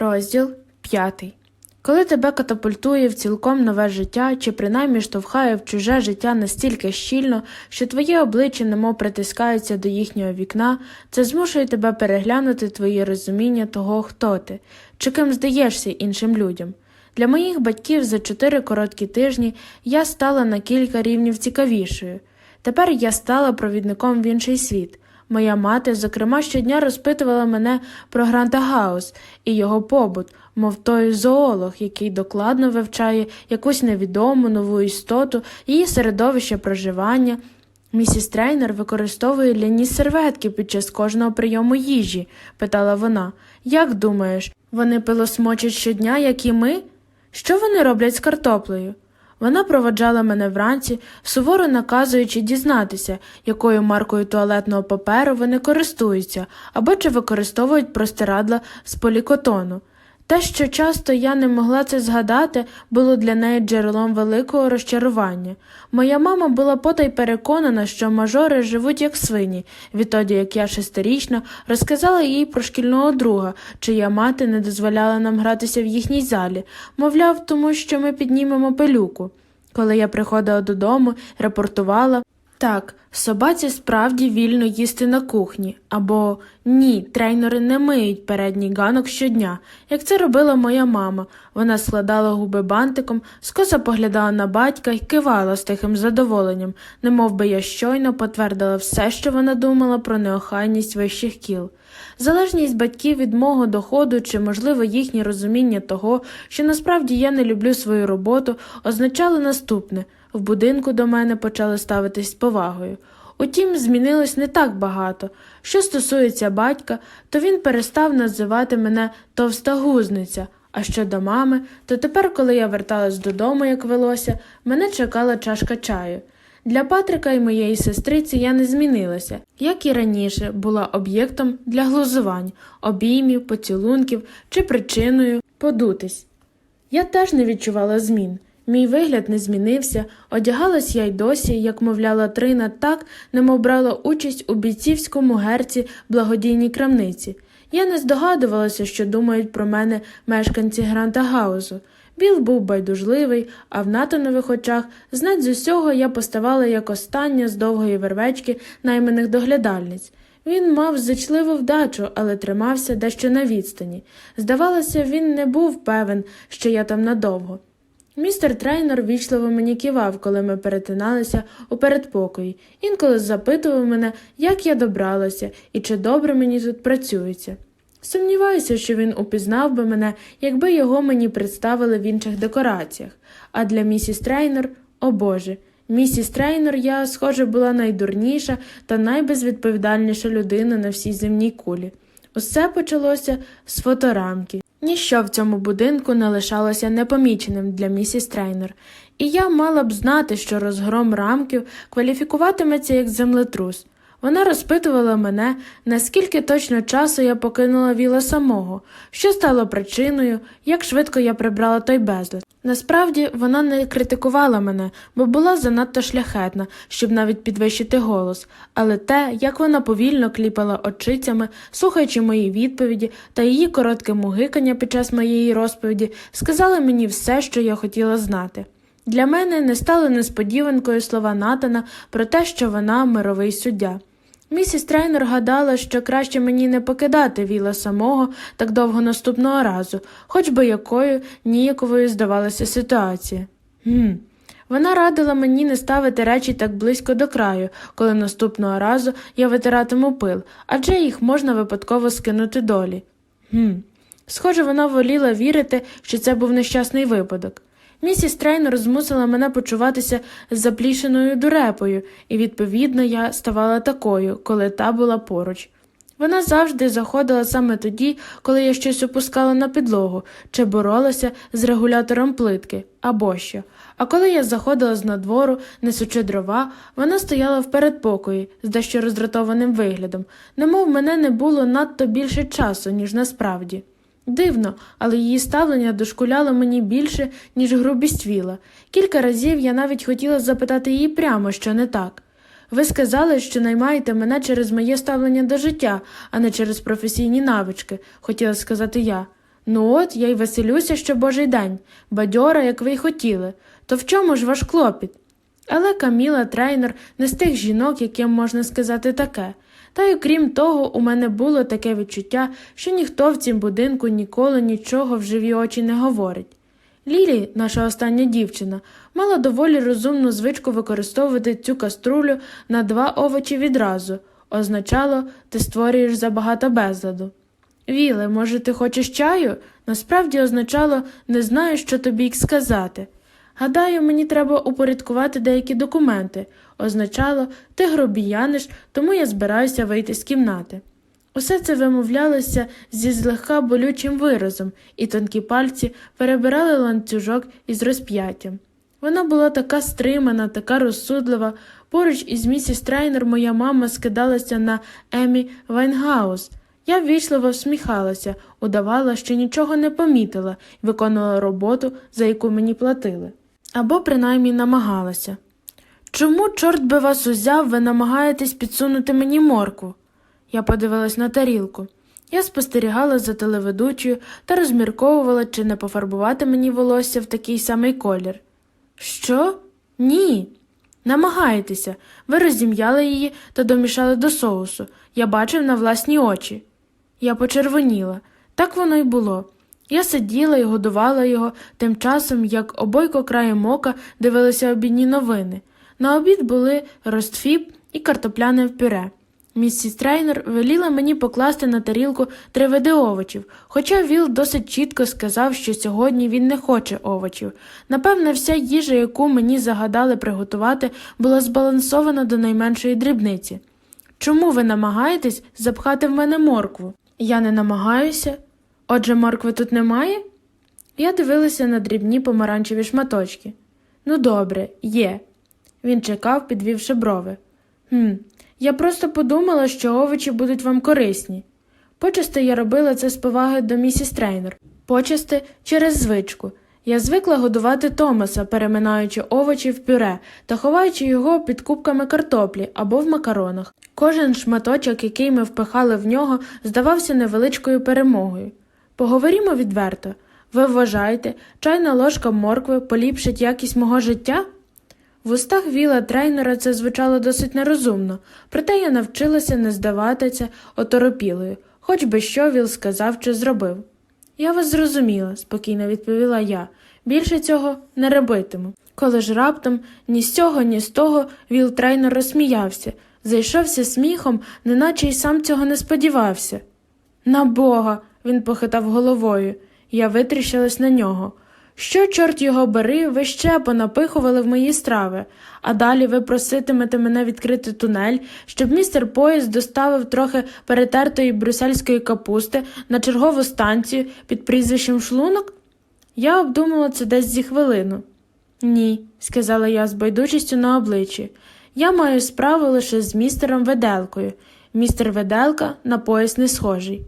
Розділ 5. Коли тебе катапультує в цілком нове життя, чи принаймні штовхає в чуже життя настільки щільно, що твоє обличчя немов притискається до їхнього вікна, це змушує тебе переглянути твоє розуміння того, хто ти, чи ким здаєшся іншим людям. Для моїх батьків за чотири короткі тижні я стала на кілька рівнів цікавішою. Тепер я стала провідником в інший світ. Моя мати, зокрема, щодня розпитувала мене про Гранта Гаус і його побут, мов той зоолог, який докладно вивчає якусь невідому нову істоту, її середовище проживання. Місіс Трейнер використовує ляні серветки під час кожного прийому їжі, питала вона. Як думаєш, вони пилосмочать щодня, як і ми? Що вони роблять з картоплею? Вона проводжала мене вранці, суворо наказуючи дізнатися, якою маркою туалетного паперу вони користуються або чи використовують простирадла з полікотону. Те, що часто я не могла це згадати, було для неї джерелом великого розчарування. Моя мама була потай переконана, що мажори живуть як свині, відтоді як я шестирічна розказала їй про шкільного друга, чия мати не дозволяла нам гратися в їхній залі, мовляв, тому що ми піднімемо пилюку. Коли я приходила додому, репортувала. Так, собаці справді вільно їсти на кухні, або ні, трейнери не миють передній ганок щодня, як це робила моя мама. Вона складала губи бантиком, скоса поглядала на батька і кивала з тихим задоволенням, немов би я щойно потвердила все, що вона думала про неохайність вищих кіл. Залежність батьків від мого доходу чи, можливо, їхнє розуміння того, що насправді я не люблю свою роботу, означало наступне в будинку до мене почали ставитись з повагою. Утім, змінилось не так багато. Що стосується батька, то він перестав називати мене товста гузниця. А щодо мами, то тепер, коли я верталась додому, як велося, мене чекала чашка чаю. Для Патрика і моєї сестриці я не змінилася, як і раніше, була об'єктом для глузувань, обіймів, поцілунків чи причиною подутись. Я теж не відчувала змін. Мій вигляд не змінився, одягалась я й досі, як мовляла Трина, так, немов брала участь у бійцівському герці благодійній крамниці. Я не здогадувалася, що думають про мене мешканці Гранта Гаузу. Біл був байдужливий, а в натанових очах знать з усього я поставала як остання з довгої вервечки найманих доглядальниць. Він мав зичливу вдачу, але тримався дещо на відстані. Здавалося, він не був певен, що я там надовго. Містер трейнер вічливо мені кивав, коли ми перетиналися у передпокої, інколи запитував мене, як я добралася і чи добре мені тут працюється. Сумніваюся, що він упізнав би мене, якби його мені представили в інших декораціях. А для місіс Трейнер, о Боже, місіс Трейнер, я, схоже, була найдурніша та найбезвідповідальніша людина на всій земній кулі. Усе почалося з фоторамки. Ніщо в цьому будинку не лишалося непоміченим для місіс Трейнер, і я мала б знати, що розгром рамків кваліфікуватиметься як землетрус. Вона розпитувала мене, наскільки точно часу я покинула віла самого, що стало причиною, як швидко я прибрала той безлад. Насправді вона не критикувала мене, бо була занадто шляхетна, щоб навіть підвищити голос, але те, як вона повільно кліпала очицями, слухаючи мої відповіді та її коротке мугикання під час моєї розповіді, сказали мені все, що я хотіла знати. Для мене не стали несподіванкою слова Натана про те, що вона мировий суддя. Місіс Трейнер гадала, що краще мені не покидати віла самого так довго наступного разу, хоч би якою ніяковою здавалася ситуація. Гм. Вона радила мені не ставити речі так близько до краю, коли наступного разу я витиратиму пил, адже їх можна випадково скинути долі. Гм. Схоже, вона воліла вірити, що це був нещасний випадок. Місіс Трейнер змусила мене почуватися заплішеною дурепою, і, відповідно, я ставала такою, коли та була поруч. Вона завжди заходила саме тоді, коли я щось опускала на підлогу чи боролася з регулятором плитки або що. А коли я заходила з надвору, несучи дрова, вона стояла в передпокої з дещо роздратованим виглядом, немов мене не було надто більше часу, ніж насправді. Дивно, але її ставлення дошкуляло мені більше, ніж грубість віла. Кілька разів я навіть хотіла запитати її прямо, що не так. Ви сказали, що наймаєте мене через моє ставлення до життя, а не через професійні навички, хотіла сказати я. Ну от, я й веселюся, що божий день, бадьора, як ви й хотіли. То в чому ж ваш клопіт? Але Каміла трейнер не з тих жінок, яким можна сказати таке. Та й окрім того, у мене було таке відчуття, що ніхто в цім будинку ніколи нічого в живі очі не говорить. Лілі, наша остання дівчина, мала доволі розумну звичку використовувати цю каструлю на два овочі відразу. Означало, ти створюєш забагато безладу. Віле, може, ти хочеш чаю? Насправді означало не знаю, що тобі й сказати. Гадаю, мені треба упорядкувати деякі документи. Означало, ти грубіяниш, тому я збираюся вийти з кімнати. Усе це вимовлялося зі злегка болючим виразом, і тонкі пальці перебирали ланцюжок із розп'яттям. Вона була така стримана, така розсудлива. Поруч із місіс Трейнер моя мама скидалася на Емі Вайнгаус. Я ввічливо всміхалася, удавала, що нічого не помітила і виконувала роботу, за яку мені платили. Або принаймні намагалася. Чому, чорт би вас узяв, ви намагаєтесь підсунути мені моркву? Я подивилась на тарілку. Я спостерігала за телеведучою та розмірковувала, чи не пофарбувати мені волосся в такий самий колір. Що? Ні. Намагайтеся. Ви розім'яли її та домішали до соусу. Я бачив на власні очі. Я почервоніла. Так воно й було. Я сиділа і годувала його, тим часом, як обойко краєм ока дивилися обідні новини. На обід були ростфіб і картопляне пюре. Місіс Трейнер веліла мені покласти на тарілку три види овочів, хоча Віл досить чітко сказав, що сьогодні він не хоче овочів. Напевне, вся їжа, яку мені загадали приготувати, була збалансована до найменшої дрібниці. Чому ви намагаєтесь запхати в мене моркву? Я не намагаюся. Отже, моркви тут немає? Я дивилася на дрібні помаранчеві шматочки. Ну, добре, є. Він чекав, підвівши брови. Хм, я просто подумала, що овочі будуть вам корисні. Почасти я робила це з поваги до місіс Трейнер, почасти через звичку. Я звикла годувати Томаса, переминаючи овочі в пюре та ховаючи його під кубками картоплі або в макаронах. Кожен шматочок, який ми впихали в нього, здавався невеличкою перемогою. Поговоримо відверто. Ви вважаєте, чайна ложка моркви поліпшить якість мого життя? В устах віла трейнера це звучало досить нерозумно, проте я навчилася не здаватися оторопілою, хоч би що Віл сказав чи зробив. Я вас зрозуміла, спокійно відповіла я. Більше цього не робитиму. Коли ж раптом ні з цього, ні з того Віл трейнер розсміявся, зайшовся сміхом, неначе й сам цього не сподівався. На бога. Він похитав головою. Я витріщилась на нього. Що, чорт його бери, ви ще понапихували в мої страви, а далі ви проситимете мене відкрити тунель, щоб містер Поїзд доставив трохи перетертої брюссельської капусти на чергову станцію під прізвищем шлунок? Я обдумала це десь зі хвилину. Ні, сказала я з байдужістю на обличчі. Я маю справу лише з містером Веделкою. Містер Веделка на пояс не схожий.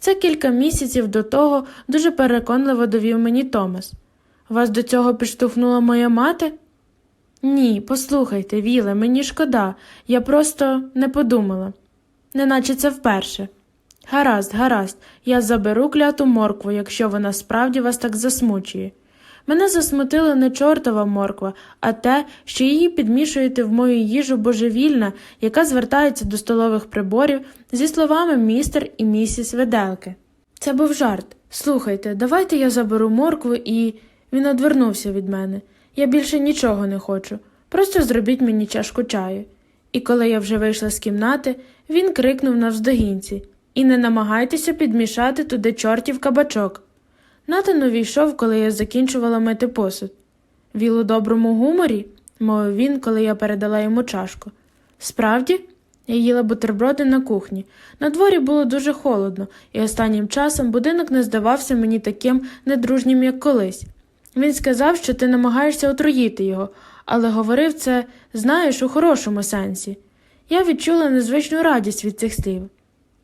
Це кілька місяців до того дуже переконливо довів мені Томас. Вас до цього підштовхнула моя мати? Ні, послухайте, Віле, мені шкода, я просто не подумала, неначе це вперше. Гаразд, гаразд, я заберу кляту моркву, якщо вона справді вас так засмучує. Мене засмутила не чортова морква, а те, що її підмішуєте в мою їжу божевільна, яка звертається до столових приборів зі словами містер і місіс Веделки. Це був жарт. Слухайте, давайте я заберу моркву і. Він одвернувся від мене. Я більше нічого не хочу. Просто зробіть мені чашку чаю. І коли я вже вийшла з кімнати, він крикнув навздогінці І не намагайтеся підмішати туди чортів кабачок. Натан увійшов, коли я закінчувала мити посуд. Віл у доброму гуморі, мовив він, коли я передала йому чашку. Справді, я їла бутерброди на кухні. На дворі було дуже холодно, і останнім часом будинок не здавався мені таким недружнім, як колись. Він сказав, що ти намагаєшся отруїти його, але говорив це, знаєш, у хорошому сенсі. Я відчула незвичну радість від цих слів.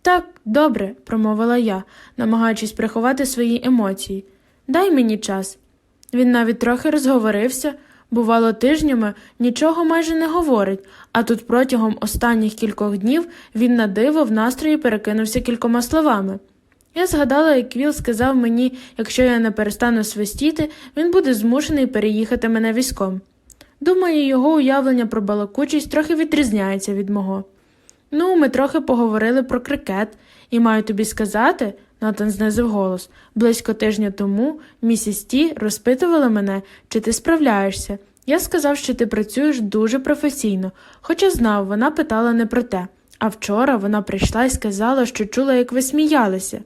Так, добре, промовила я, намагаючись приховати свої емоції. Дай мені час. Він навіть трохи розговорився, бувало, тижнями нічого майже не говорить, а тут протягом останніх кількох днів він на диво в настрої перекинувся кількома словами. Я згадала, як Віл сказав мені, якщо я не перестану свистіти, він буде змушений переїхати мене візком. Думаю, його уявлення про балакучість трохи відрізняється від мого. Ну, ми трохи поговорили про крикет, і маю тобі сказати, Натан знизив голос, близько тижня тому місіс Ті розпитувала мене, чи ти справляєшся. Я сказав, що ти працюєш дуже професійно, хоча знав, вона питала не про те. А вчора вона прийшла і сказала, що чула, як ви сміялися.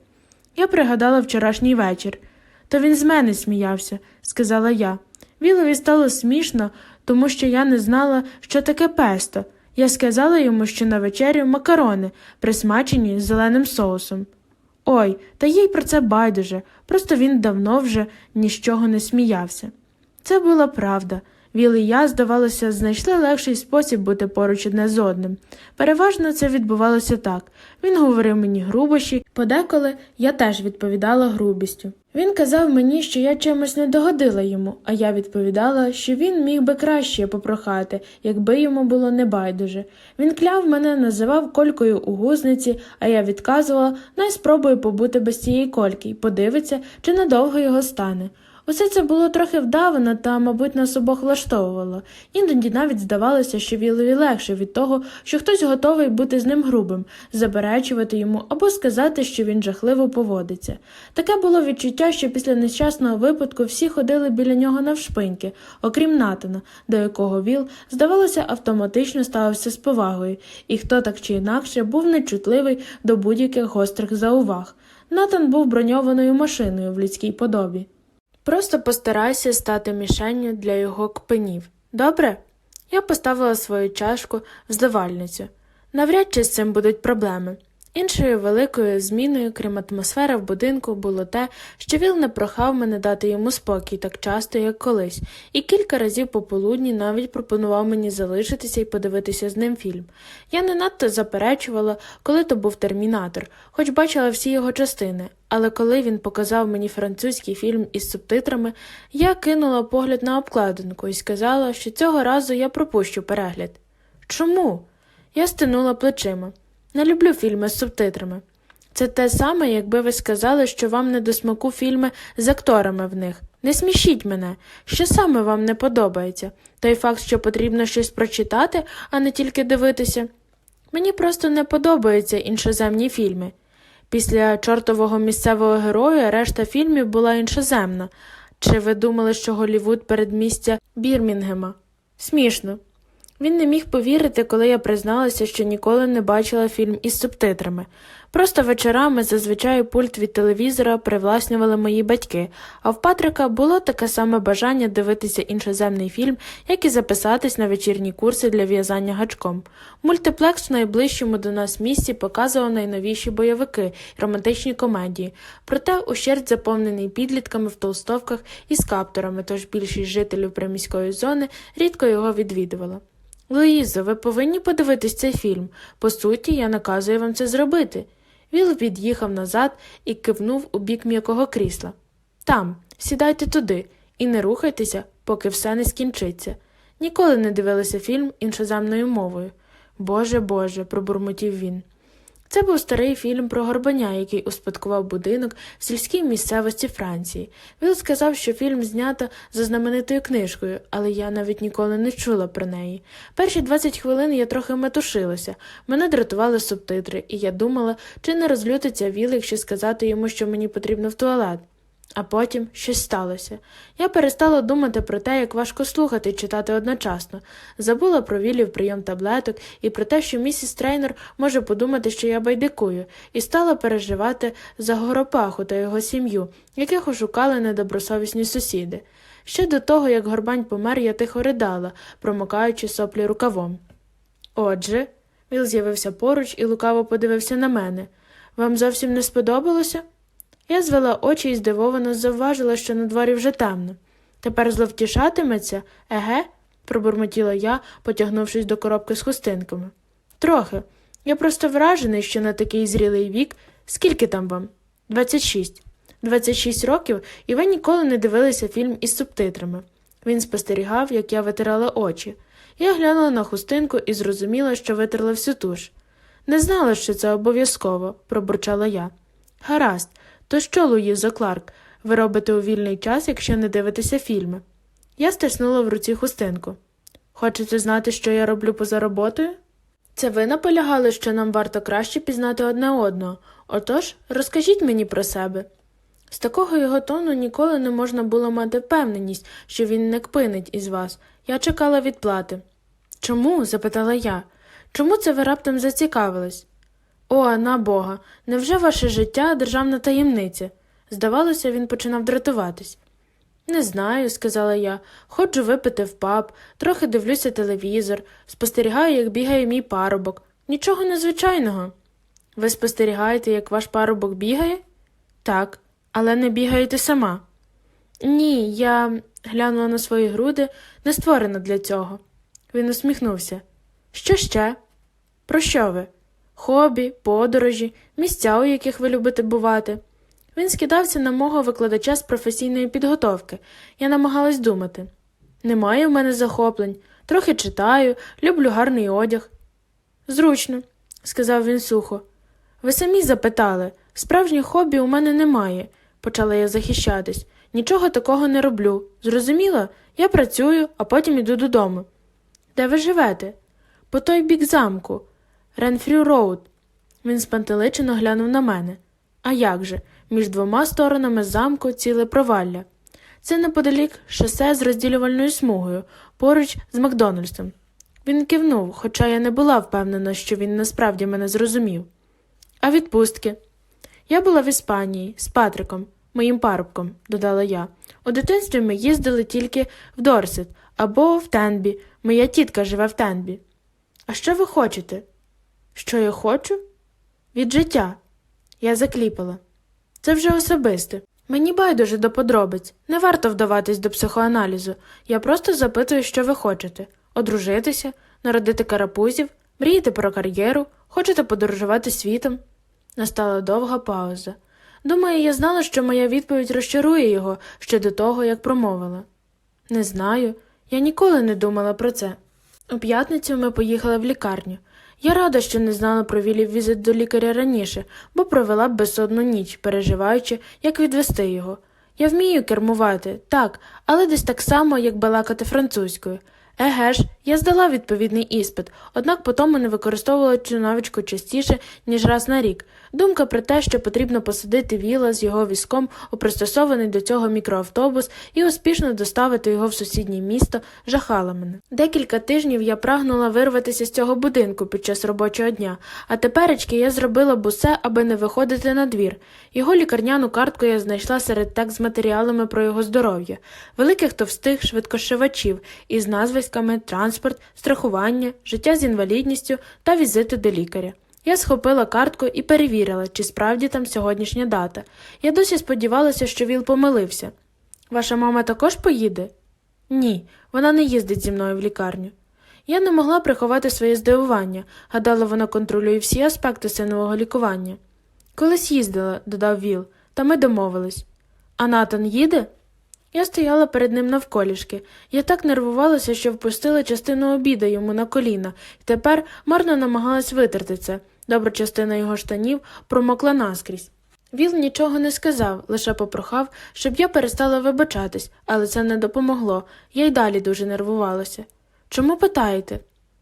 Я пригадала вчорашній вечір. То він з мене сміявся, сказала я. Вілові стало смішно, тому що я не знала, що таке песто. Я сказала йому, що на вечерю макарони, присмачені з зеленим соусом. Ой, та їй про це байдуже, просто він давно вже ні з чого не сміявся. Це була правда. Віл і я, здавалося, знайшли легший спосіб бути поруч одне з одним. Переважно це відбувалося так. Він говорив мені грубощі, подеколи я теж відповідала грубістю. Він казав мені, що я чимось не догодила йому, а я відповідала, що він міг би краще попрохати, якби йому було не байдуже. Він кляв мене, називав колькою у гузниці, а я відказувала, най спробую побути без цієї кольки і подивиться, чи надовго його стане. Усе це було трохи вдавано та, мабуть, нас обох влаштовувало. Іноді навіть здавалося, що Вілові легше від того, що хтось готовий бути з ним грубим, заперечувати йому або сказати, що він жахливо поводиться. Таке було відчуття, що після нещасного випадку всі ходили біля нього навшпиньки, окрім Натана, до якого Віл, здавалося, автоматично ставився з повагою, і хто так чи інакше був нечутливий до будь-яких гострих зауваг. Натан був броньованою машиною в людській подобі. Просто постарайся стати мішенню для його кпинів. Добре? Я поставила свою чашку в зливальницю. Навряд чи з цим будуть проблеми. Іншою великою зміною, крім атмосфери в будинку, було те, що Віл не прохав мене дати йому спокій так часто, як колись, і кілька разів пополудні навіть пропонував мені залишитися і подивитися з ним фільм. Я не надто заперечувала, коли то був термінатор, хоч бачила всі його частини, але коли він показав мені французький фільм із субтитрами, я кинула погляд на обкладинку і сказала, що цього разу я пропущу перегляд. Чому? Я стинула плечима. Не люблю фільми з субтитрами. Це те саме, якби ви сказали, що вам не до смаку фільми з акторами в них. Не смішіть мене, що саме вам не подобається? Той факт, що потрібно щось прочитати, а не тільки дивитися. Мені просто не подобаються іншоземні фільми. Після чортового місцевого героя решта фільмів була іншоземна. Чи ви думали, що Голівуд передмістя Бірмінгема? Смішно. Він не міг повірити, коли я призналася, що ніколи не бачила фільм із субтитрами. Просто вечорами зазвичай пульт від телевізора привласнювали мої батьки, а в Патрика було таке саме бажання дивитися іншоземний фільм, як і записатись на вечірні курси для в'язання гачком. Мультиплекс в найближчому до нас місці показував найновіші бойовики і романтичні комедії, проте ущерть заповнений підлітками в толстовках і з каптурами, тож більшість жителів приміської зони рідко його відвідувала. Луїзо, ви повинні подивитись цей фільм. По суті, я наказую вам це зробити. Віл від'їхав назад і кивнув у бік м'якого крісла. Там, сідайте туди і не рухайтеся, поки все не скінчиться. Ніколи не дивилися фільм іншоземною мовою. Боже Боже, пробурмотів він. Це був старий фільм про горбаня, який успадкував будинок в сільській місцевості Франції. Він сказав, що фільм знято за знаменитою книжкою, але я навіть ніколи не чула про неї. Перші 20 хвилин я трохи метушилася, мене дратували субтитри, і я думала, чи не розлютиться Віл, якщо сказати йому, що мені потрібно в туалет. А потім щось сталося. Я перестала думати про те, як важко слухати і читати одночасно. Забула про вілів прийом таблеток і про те, що місіс Трейнер може подумати, що я байдикую, і стала переживати за Горопаху та його сім'ю, яких ошукали недобросовісні сусіди. Ще до того, як горбань помер, я тихо ридала, промокаючи соплі рукавом. Отже, Віл з'явився поруч і лукаво подивився на мене. Вам зовсім не сподобалося? Я звела очі і здивовано завважила, що на дворі вже темно. Тепер зловтішатиметься, еге? пробурмотіла я, потягнувшись до коробки з хустинками. Трохи. Я просто вражений, що на такий зрілий вік. Скільки там вам? Двадцять шість. Двадцять шість років, і ви ніколи не дивилися фільм із субтитрами. Він спостерігав, як я витирала очі. Я глянула на хустинку і зрозуміла, що витерла всю туш. Не знала, що це обов'язково, пробурчала я. Гаразд, то що, Луїзо Кларк, ви робите у вільний час, якщо не дивитеся фільми? Я стиснула в руці хустинку. Хочете знати, що я роблю поза роботою? Це ви наполягали, що нам варто краще пізнати одне одного. Отож, розкажіть мені про себе. З такого його тону ніколи не можна було мати впевненість, що він не кпинить із вас. Я чекала відплати. Чому? запитала я. Чому це ви раптом зацікавились? О, на Бога, невже ваше життя державна таємниця? Здавалося, він починав дратуватись. Не знаю, сказала я. Ходжу випити в паб, трохи дивлюся телевізор, спостерігаю, як бігає мій парубок. Нічого незвичайного. Ви спостерігаєте, як ваш парубок бігає? Так, але не бігаєте сама. Ні, я глянула на свої груди, не створена для цього. Він усміхнувся. Що ще? Про що ви? Хобі, подорожі, місця, у яких ви любите бувати. Він скидався на мого викладача з професійної підготовки. Я намагалась думати. Немає в мене захоплень, трохи читаю, люблю гарний одяг. Зручно, сказав він сухо. Ви самі запитали. Справжніх хобі у мене немає, почала я захищатись. Нічого такого не роблю. Зрозуміло? Я працюю, а потім іду додому. Де ви живете? По той бік замку. Ренфрю Роуд. Він спантеличено глянув на мене. А як же? Між двома сторонами замку ціле провалля. Це неподалік шосе з розділювальною смугою, поруч з Макдональдсом. Він кивнув, хоча я не була впевнена, що він насправді мене зрозумів. А відпустки? Я була в Іспанії з Патриком, моїм парубком, додала я. У дитинстві ми їздили тільки в Дорсет або в Тенбі. Моя тітка живе в Тенбі. А що ви хочете? Що я хочу? Від життя. Я закліпала. Це вже особисте. Мені байдуже до подробиць. Не варто вдаватись до психоаналізу. Я просто запитую, що ви хочете: одружитися, народити карапузів, мрієте про кар'єру, хочете подорожувати світом. Настала довга пауза. Думаю, я знала, що моя відповідь розчарує його ще до того, як промовила. Не знаю, я ніколи не думала про це. У п'ятницю ми поїхали в лікарню. Я рада, що не знала про Вілів візит до лікаря раніше, бо провела б безсонну ніч, переживаючи, як відвести його. Я вмію кермувати, так, але десь так само, як балакати французькою. Еге ж, я здала відповідний іспит, однак потім не використовувала цю навичку частіше, ніж раз на рік. Думка про те, що потрібно посадити віла з його візком у пристосований до цього мікроавтобус і успішно доставити його в сусіднє місто, жахала мене. Декілька тижнів я прагнула вирватися з цього будинку під час робочого дня, а теперечки я зробила б усе, аби не виходити на двір. Його лікарняну картку я знайшла серед текст з матеріалами про його здоров'я, великих товстих швидкошивачів із назвиськами транспорт, страхування, життя з інвалідністю та візити до лікаря. Я схопила картку і перевірила, чи справді там сьогоднішня дата. Я досі сподівалася, що Віл помилився. Ваша мама також поїде? Ні, вона не їздить зі мною в лікарню. Я не могла приховати своє здивування, гадала, вона контролює всі аспекти синового лікування. Колись їздила, додав Віл, та ми домовились. А Натан їде? Я стояла перед ним навколішки. Я так нервувалася, що впустила частину обіда йому на коліна, і тепер марно намагалась витерти це. Добра частина його штанів промокла наскрізь. Віл нічого не сказав, лише попрохав, щоб я перестала вибачатись, але це не допомогло. Я й далі дуже нервувалася. Чому питаєте?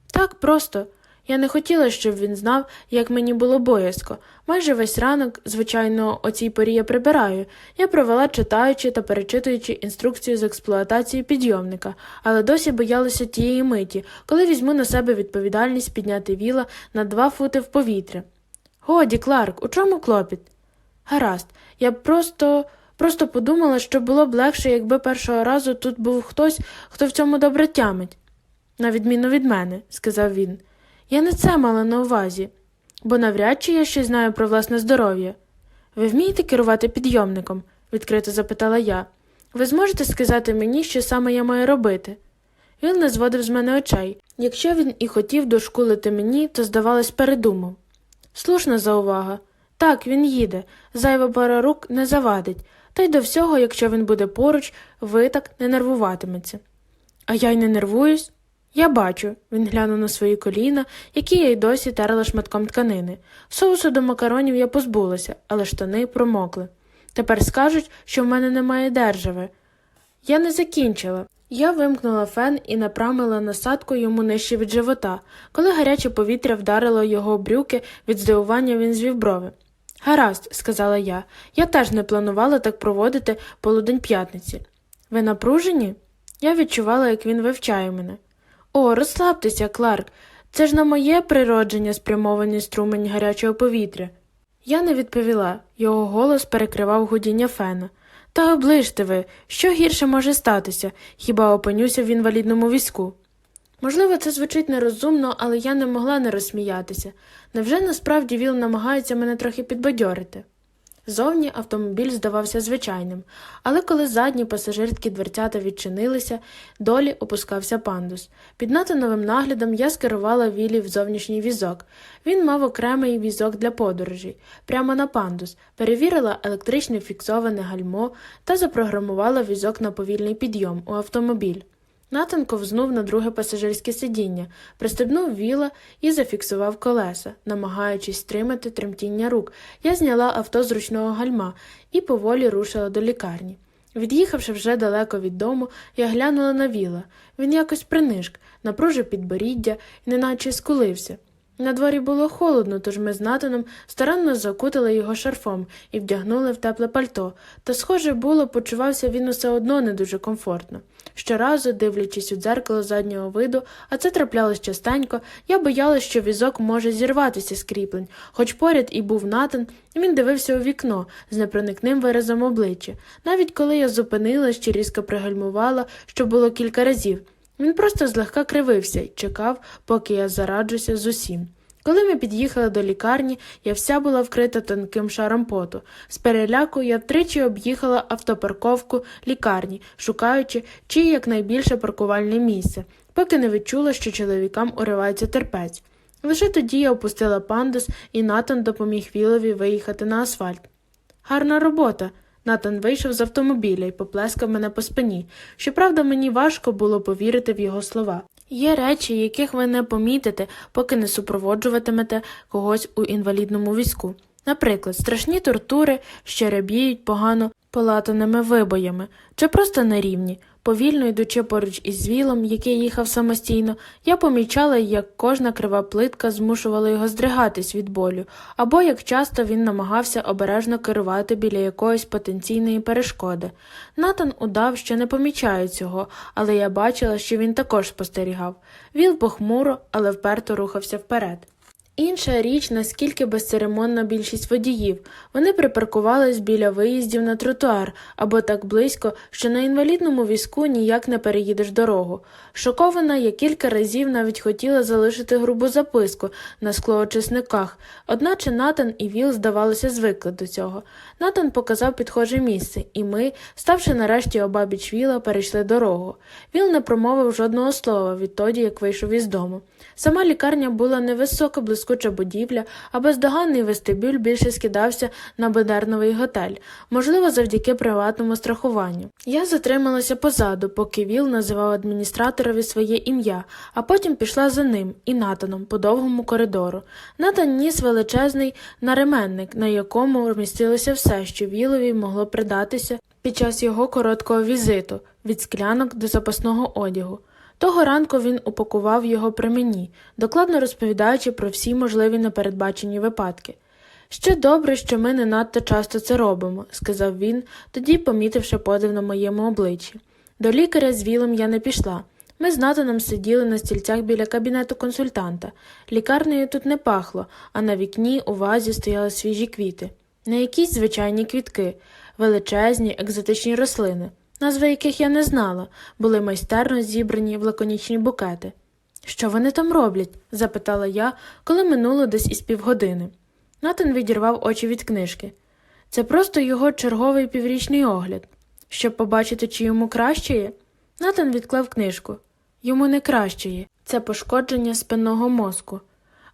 Так просто. Я не хотіла, щоб він знав, як мені було боязко. Майже весь ранок, звичайно, о цій порі я прибираю. Я провела читаючи та перечитуючи інструкцію з експлуатації підйомника, але досі боялася тієї миті, коли візьму на себе відповідальність підняти віла на два фути в повітря. Годі, Кларк, у чому клопіт? Гаразд, я просто. Просто подумала, що було б легше, якби першого разу тут був хтось, хто в цьому добре тямить. На відміну від мене, сказав він. Я не це мала на увазі, бо навряд чи я щось знаю про власне здоров'я. Ви вмієте керувати підйомником? відкрито запитала я. Ви зможете сказати мені, що саме я маю робити? Він не зводив з мене очей. Якщо він і хотів дошкулити мені, то, здавалось, передумав. Слушна заувага. Так, він їде, зайва пара рук не завадить, та й до всього, якщо він буде поруч, ви так не нервуватиметься. А я й не нервуюсь? Я бачу, він глянув на свої коліна, які я й досі терла шматком тканини. Соусу до макаронів я позбулася, але штани промокли. Тепер скажуть, що в мене немає держави. Я не закінчила. Я вимкнула фен і направила насадку йому нижче від живота. Коли гаряче повітря вдарило його брюки, від здивування він звів брови. Гаразд, сказала я, я теж не планувала так проводити полудень п'ятниці. Ви напружені? Я відчувала, як він вивчає мене. О, розслабтеся, Кларк. Це ж на моє природження спрямований струмень гарячого повітря. Я не відповіла, його голос перекривав гудіння фена. Та оближте ви, що гірше може статися, хіба опинюся в інвалідному візку? Можливо, це звучить нерозумно, але я не могла не розсміятися. Невже насправді Віл намагається мене трохи підбадьорити? Зовні автомобіль здавався звичайним, але коли задні пасажирські дверцята відчинилися, долі опускався пандус. Під натановим наглядом я скерувала Вілі в зовнішній візок. Він мав окремий візок для подорожей, прямо на пандус, перевірила електричне фіксоване гальмо та запрограмувала візок на повільний підйом у автомобіль. Натан ковзнув на друге пасажирське сидіння, пристебнув віла і зафіксував колеса, намагаючись стримати тремтіння рук. Я зняла авто з ручного гальма і поволі рушила до лікарні. Від'їхавши вже далеко від дому, я глянула на віла. Він якось принишк, напружив підборіддя і неначе скулився. На дворі було холодно, тож ми з Натаном старанно закутали його шарфом і вдягнули в тепле пальто, та, схоже було, почувався він усе одно не дуже комфортно. Щоразу, дивлячись у дзеркало заднього виду, а це траплялось частенько, я боялась, що візок може зірватися з кріплень, хоч поряд і був Натан, він дивився у вікно з непроникним виразом обличчя. Навіть коли я зупинилась чи різко пригальмувала, що було кілька разів. Він просто злегка кривився і чекав, поки я зараджуся з усім. Коли ми під'їхали до лікарні, я вся була вкрита тонким шаром поту. З переляку я втричі об'їхала автопарковку лікарні, шукаючи чи якнайбільше паркувальне місце, поки не відчула, що чоловікам уривається терпець. Лише тоді я опустила пандус, і Натан допоміг Вілові виїхати на асфальт. Гарна робота. Натан вийшов з автомобіля і поплескав мене по спині. Щоправда, мені важко було повірити в його слова. Є речі, яких ви не помітите, поки не супроводжуватимете когось у інвалідному візку. Наприклад, страшні тортури, що рябіють погано полатаними вибоями, чи просто нерівні. Повільно йдучи поруч із вілом, який їхав самостійно, я помічала, як кожна крива плитка змушувала його здригатись від болю, або як часто він намагався обережно керувати біля якоїсь потенційної перешкоди. Натан удав, що не помічає цього, але я бачила, що він також спостерігав. Віл похмуро, але вперто рухався вперед. Інша річ, наскільки безцеремонна більшість водіїв. Вони припаркувались біля виїздів на тротуар або так близько, що на інвалідному візку ніяк не переїдеш дорогу. Шокована, я кілька разів навіть хотіла залишити грубу записку на склоочисниках, одначе Натан і Віл, здавалося, звикли до цього. Натан показав підхоже місце, і ми, ставши нарешті обабіч Віла, перейшли дорогу. Віл не промовив жодного слова відтоді, як вийшов із дому. Сама лікарня була невисока, блискуча будівля, а бездоганний вестибюль більше скидався на бедерновий готель, можливо, завдяки приватному страхуванню. Я затрималася позаду, поки Віл називав адміністраторові своє ім'я, а потім пішла за ним і Натаном по довгому коридору. Натан ніс величезний наременник, на якому вмістилося все, що Вілові могло придатися під час його короткого візиту від склянок до запасного одягу. Того ранку він упакував його при мені, докладно розповідаючи про всі можливі непередбачені випадки. Ще добре, що ми не надто часто це робимо, сказав він, тоді помітивши подив на моєму обличчі. До лікаря з вілом я не пішла. Ми з Натаном сиділи на стільцях біля кабінету консультанта. Лікарнею тут не пахло, а на вікні у вазі стояли свіжі квіти. Не якісь звичайні квітки, величезні, екзотичні рослини назви яких я не знала, були майстерно зібрані в лаконічні букети. Що вони там роблять? запитала я, коли минуло десь із півгодини. Натан відірвав очі від книжки. Це просто його черговий піврічний огляд. Щоб побачити, чи йому краще є. Натан відклав книжку. Йому не краще. Це пошкодження спинного мозку.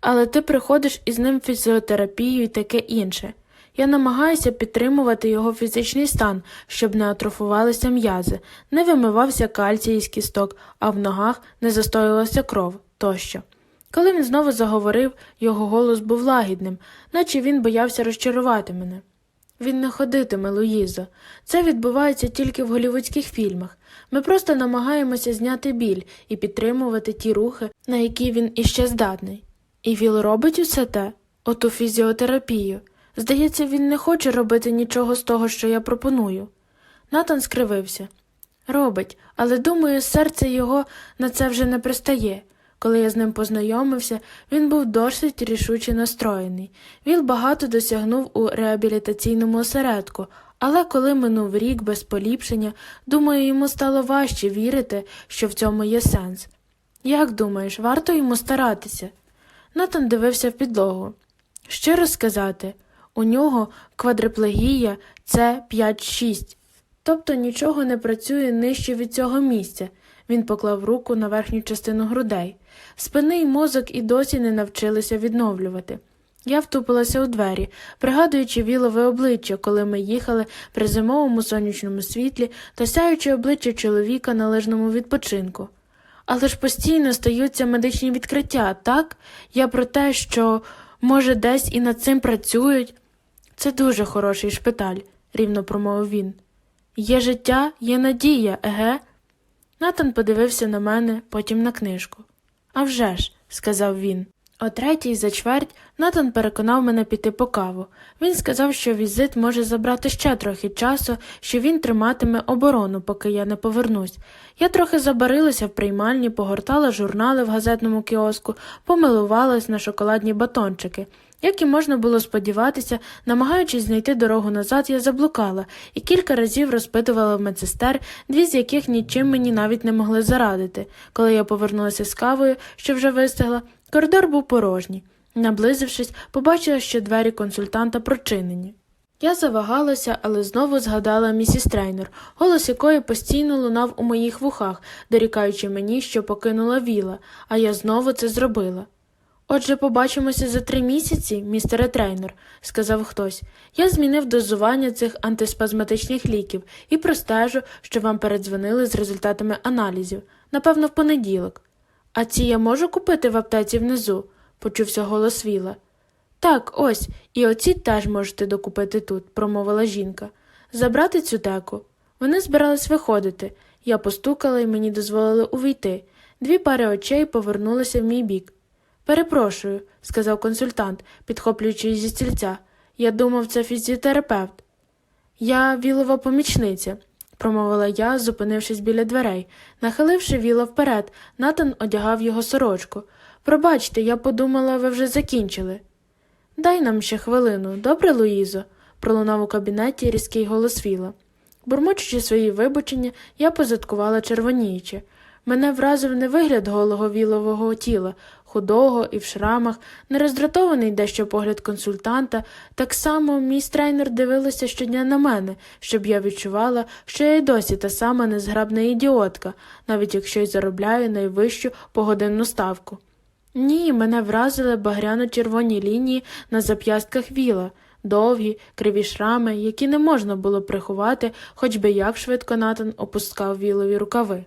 Але ти приходиш із ним фізіотерапію і таке інше. Я намагаюся підтримувати його фізичний стан, щоб не атрофувалися м'язи, не вимивався кальцій із кісток, а в ногах не застоювалася кров тощо. Коли він знову заговорив, його голос був лагідним, наче він боявся розчарувати мене. Він не ходитиме, Луїзо. Це відбувається тільки в голівудських фільмах. Ми просто намагаємося зняти біль і підтримувати ті рухи, на які він іще здатний. І Віл робить усе те, оту фізіотерапію. Здається, він не хоче робити нічого з того, що я пропоную. Натан скривився. Робить, але думаю, серце його на це вже не пристає. Коли я з ним познайомився, він був досить рішуче настроєний. Він багато досягнув у реабілітаційному осередку, але коли минув рік без поліпшення, думаю, йому стало важче вірити, що в цьому є сенс. Як думаєш, варто йому старатися? Натан дивився в підлогу. Щиро сказати, у нього квадриплегія це 5-6, тобто нічого не працює нижче від цього місця. Він поклав руку на верхню частину грудей. Спини й мозок і досі не навчилися відновлювати. Я втупилася у двері, пригадуючи вілове обличчя, коли ми їхали при зимовому сонячному світлі та сяючи обличчя чоловіка на лижному відпочинку. Але ж постійно стаються медичні відкриття, так? Я про те, що, може, десь і над цим працюють. Це дуже хороший шпиталь, рівно промовив він. Є життя, є надія, еге? Натан подивився на мене, потім на книжку. «А вже ж», – сказав він. О третій за чверть Натан переконав мене піти по каву. Він сказав, що візит може забрати ще трохи часу, що він триматиме оборону, поки я не повернусь. Я трохи забарилася в приймальні, погортала журнали в газетному кіоску, помилувалась на шоколадні батончики. Як і можна було сподіватися, намагаючись знайти дорогу назад, я заблукала і кілька разів розпитувала медсестер, дві з яких нічим мені навіть не могли зарадити. Коли я повернулася з кавою, що вже вистигла, коридор був порожній. Наблизившись, побачила, що двері консультанта прочинені. Я завагалася, але знову згадала місіс Трейнер, голос якої постійно лунав у моїх вухах, дорікаючи мені, що покинула віла, а я знову це зробила. Отже, побачимося за три місяці, містере трейнер, сказав хтось. Я змінив дозування цих антиспазматичних ліків і простежу, що вам передзвонили з результатами аналізів, напевно, в понеділок. А ці я можу купити в аптеці внизу, почувся голос Віла. Так, ось, і оці теж можете докупити тут, промовила жінка. Забрати цю теку. Вони збирались виходити. Я постукала і мені дозволили увійти. Дві пари очей повернулися в мій бік. Перепрошую, сказав консультант, підхоплюючи зі стільця. Я думав, це фізіотерапевт. Я вілова помічниця, промовила я, зупинившись біля дверей. Нахиливши віла вперед, Натан одягав його сорочку. Пробачте, я подумала, ви вже закінчили. Дай нам ще хвилину, добре, Луїзо? пролунав у кабінеті різкий голос Віла. Бурмочучи свої вибачення, я позадкувала червоніючи. Мене вразив не вигляд голого вілового тіла, худого і в шрамах, не роздратований дещо погляд консультанта, так само мій трейнер дивилася щодня на мене, щоб я відчувала, що я й досі та сама незграбна ідіотка, навіть якщо й заробляю найвищу погодинну ставку. Ні, мене вразили багряно-червоні лінії на зап'ястках віла, довгі, криві шрами, які не можна було приховати, хоч би як швидко Натан опускав вілові рукави.